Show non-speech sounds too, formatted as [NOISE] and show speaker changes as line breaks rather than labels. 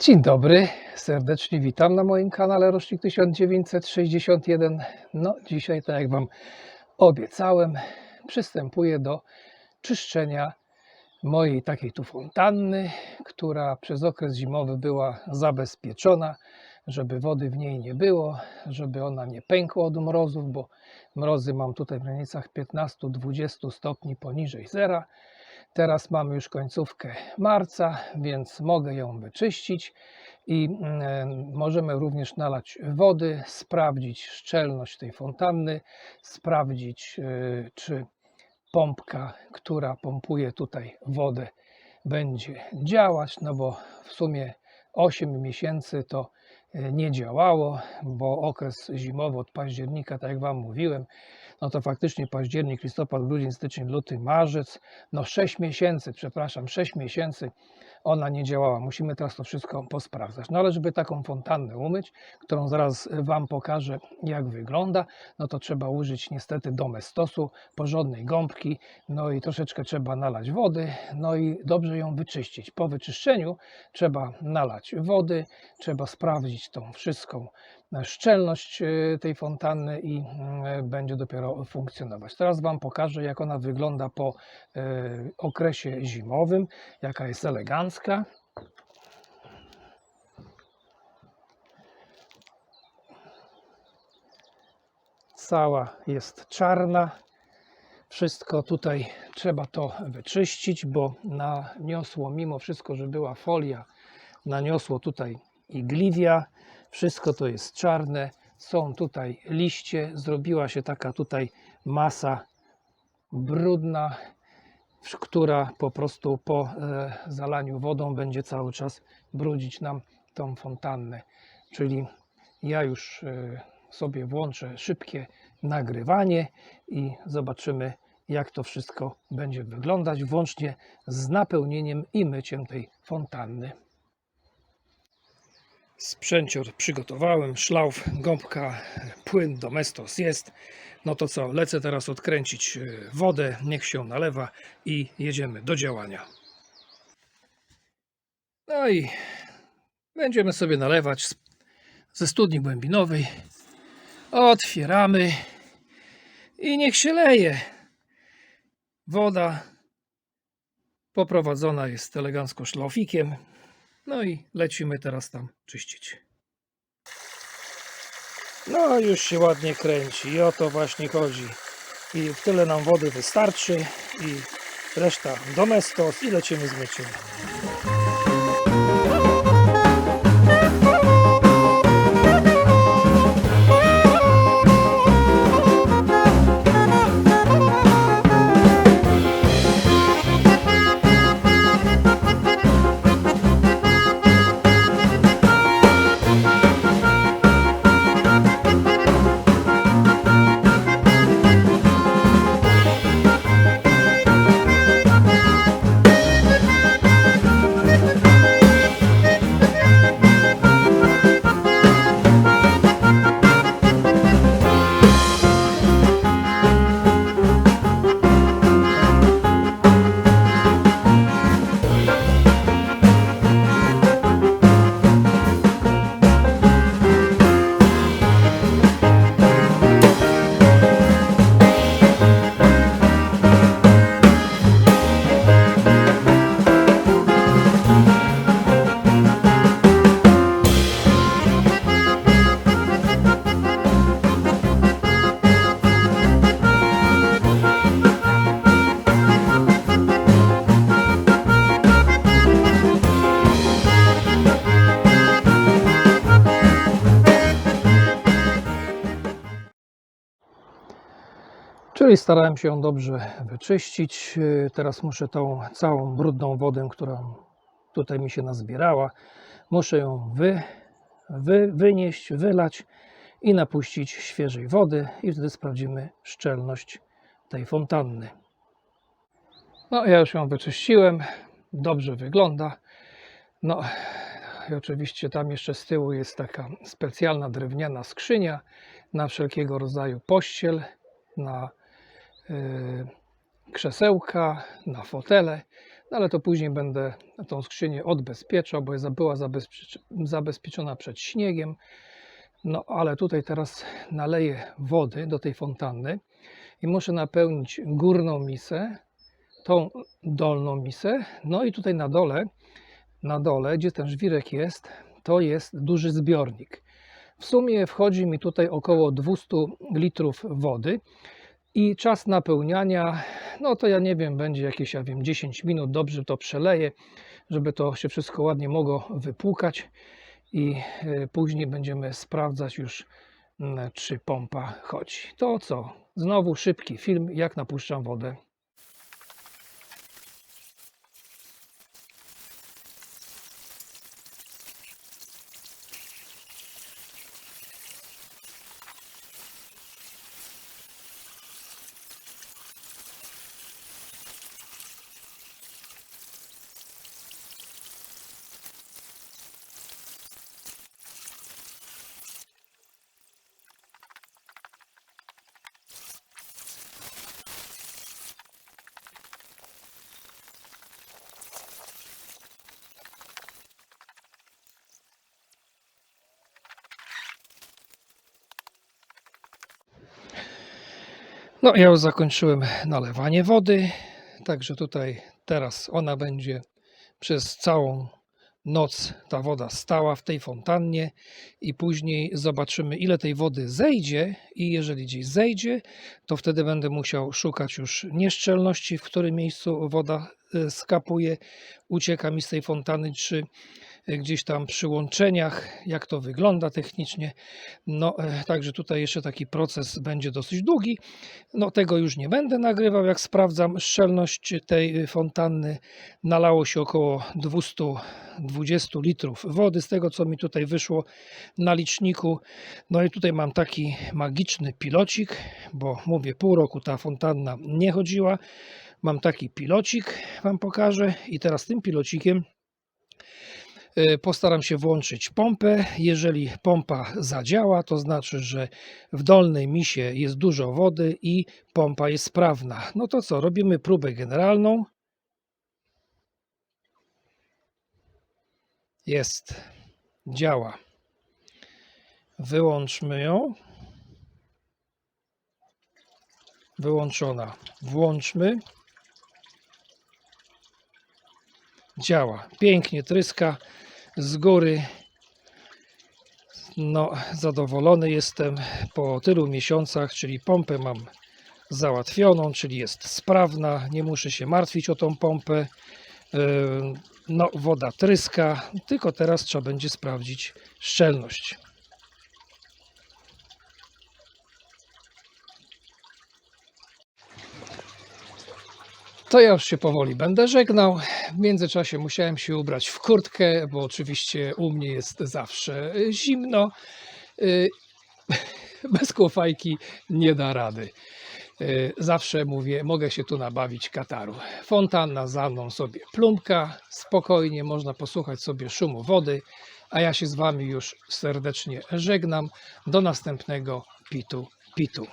Dzień dobry, serdecznie witam na moim kanale Rocznik 1961. No, dzisiaj, tak jak Wam obiecałem, przystępuję do czyszczenia mojej takiej tu fontanny, która przez okres zimowy była zabezpieczona, żeby wody w niej nie było, żeby ona nie pękła od mrozów, bo mrozy mam tutaj w granicach 15-20 stopni poniżej zera. Teraz mamy już końcówkę marca, więc mogę ją wyczyścić i mm, możemy również nalać wody, sprawdzić szczelność tej fontanny, sprawdzić y, czy pompka, która pompuje tutaj wodę będzie działać, no bo w sumie 8 miesięcy to nie działało, bo okres zimowy od października, tak jak Wam mówiłem, no to faktycznie październik, listopad, grudzień, styczeń, luty, marzec, no 6 miesięcy, przepraszam, 6 miesięcy ona nie działała. Musimy teraz to wszystko posprawdzać. No ale żeby taką fontannę umyć, którą zaraz Wam pokażę jak wygląda, no to trzeba użyć niestety domestosu, porządnej gąbki, no i troszeczkę trzeba nalać wody, no i dobrze ją wyczyścić. Po wyczyszczeniu trzeba nalać wody, trzeba sprawdzić tą wszystką szczelność e, tej fontanny i mm, będzie dopiero funkcjonować. Teraz Wam pokażę, jak ona wygląda po e, okresie zimowym, jaka jest elegancka. Cała jest czarna. Wszystko tutaj trzeba to wyczyścić, bo naniosło, mimo wszystko, że była folia, naniosło tutaj igliwia. Wszystko to jest czarne. Są tutaj liście. Zrobiła się taka tutaj masa brudna, która po prostu po e, zalaniu wodą będzie cały czas brudzić nam tą fontannę. Czyli ja już e, sobie włączę szybkie nagrywanie i zobaczymy, jak to wszystko będzie wyglądać, włącznie z napełnieniem i myciem tej fontanny. Sprzęcior przygotowałem, szlauf, gąbka, płyn Domestos jest. No to co, lecę teraz odkręcić e, wodę, niech się nalewa i jedziemy do działania. No i będziemy sobie nalewać ze studni głębinowej. Otwieramy i niech się leje. Woda poprowadzona jest elegancko szlaufikiem. No i lecimy teraz tam czyścić. No już się ładnie kręci i o to właśnie chodzi. I tyle nam wody wystarczy i reszta domestos i lecimy z myciem. Czyli starałem się ją dobrze wyczyścić. Yy, Teraz muszę tą całą brudną wodę, która tutaj mi się nazbierała, muszę ją wy, wy, wynieść, wylać i napuścić świeżej wody i wtedy sprawdzimy szczelność tej fontanny. No, ja już ją wyczyściłem, dobrze wygląda. No, i oczywiście tam jeszcze z tyłu jest taka specjalna drewniana skrzynia na wszelkiego rodzaju pościel, na y, krzesełka, na fotele. no ale to później będę tą skrzynię odbezpieczał, bo była zabezpieczona przed śniegiem. No ale tutaj teraz naleję wody do tej fontanny i muszę napełnić górną misę, tą dolną misę, no i tutaj na dole, na dole, gdzie ten żwirek jest, to jest duży zbiornik. W sumie wchodzi mi tutaj około 200 litrów wody i czas napełniania, no to ja nie wiem, będzie jakieś, ja wiem, 10 minut, dobrze to przeleję, żeby to się wszystko ładnie mogło wypłukać i e, później będziemy sprawdzać już, mm, czy pompa chodzi. To co? Znowu szybki film, jak napuszczam wodę. No, ja już zakończyłem nalewanie wody, także tutaj teraz ona będzie przez całą noc ta woda stała w tej fontannie i później zobaczymy ile tej wody zejdzie i jeżeli gdzieś zejdzie, to wtedy będę musiał szukać już nieszczelności, w którym miejscu woda e, skapuje, ucieka mi z tej fontanny, czy gdzieś tam przy łączeniach, jak to wygląda technicznie. No, e, także tutaj jeszcze taki proces będzie dosyć długi. No, tego już nie będę nagrywał. Jak sprawdzam szczelność tej fontanny, nalało się około 220 litrów wody, z tego co mi tutaj wyszło na liczniku. No i tutaj mam taki magiczny pilocik, bo mówię, pół roku ta fontanna nie chodziła. Mam taki pilocik, Wam pokażę i teraz tym pilocikiem postaram się włączyć pompę. Jeżeli pompa zadziała, to znaczy, że w dolnej misie jest dużo wody i pompa jest sprawna. No to co, robimy próbę generalną. Jest, działa. Wyłączmy ją. Wyłączona. Włączmy. Działa. Pięknie tryska z góry. No, zadowolony jestem po tylu miesiącach, czyli pompę mam załatwioną, czyli jest sprawna, nie muszę się martwić o tą pompę. Yy, No, woda tryska, tylko teraz trzeba będzie sprawdzić szczelność. To ja już się powoli będę żegnał. W międzyczasie musiałem się ubrać w kurtkę, bo oczywiście u mnie jest zawsze zimno. Y, [LAUGHS] Bez kłofajki nie da rady. Y, Zawsze mówię, mogę się tu nabawić kataru. Fontanna za mną sobie plumpka, spokojnie można posłuchać sobie szumu wody, a ja się z Wami już serdecznie żegnam. Do następnego pitu pitu.